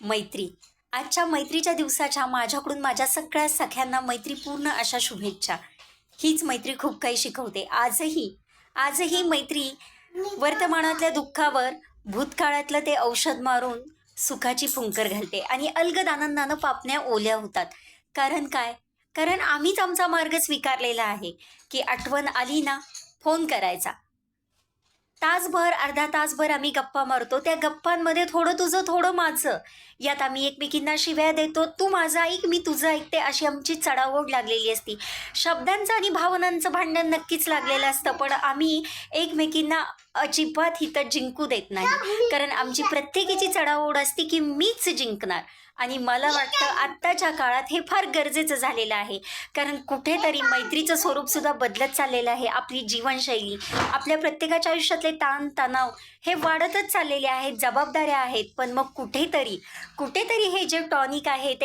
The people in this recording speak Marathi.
मैत्री. आजच्या मैत्रीच्या दिवसाच्या माझ्याकडून माझ्या सगळ्या सख्यांना मैत्रीपूर्ण अशा शुभेच्छा. हीच मैत्री खूप काही शिकवते. आजही आजही मैत्री वर्तमानातल्या दुःखावर भूतकाळातलं ते औषध मारून सुखाची फुंकर घालते आणि अलगद आनंदानं पापण्या ओल्या होतात. कारण काय? कारण आम्हीच आमचा मार्ग स्वीकारलेला आहे की आठवण आली ना फोन करायचा. तासभर अर्धा तासभर आम्ही गप्पा मारतो. त्या गप्पांमध्ये थोडं तुझं थोडं माझं. यात आम्ही एकमेकींना शिव्या देतो. तू माझं ऐक मी तुझं ऐकते अशी आमची चढाओढ लागलेली असती. शब्दांचं आणि भावनांचं भांडण नक्कीच लागलेलं असतं पण आम्ही एकमेकींना अजिबात हिथं जिंकू देत नाही. कारण आमची प्रत्येकीची चढाओढ असती की मीच जिंकणार. आणि मला वाटतं आत्ताच्या काळात हे फार गरजेचं झालेलं आहे. कारण कुठेतरी मैत्रीचं स्वरूप सुद्धा बदलत चाललेलं आहे. आपली जीवनशैली आपल्या प्रत्येकाच्या आयुष्यातले ताण तणाव हे वाढतच चाललेले आहेत जबाबदाऱ्या आहेत. पण मग कुठेतरी कुठेतरी हे जे टॉनिक आहे ते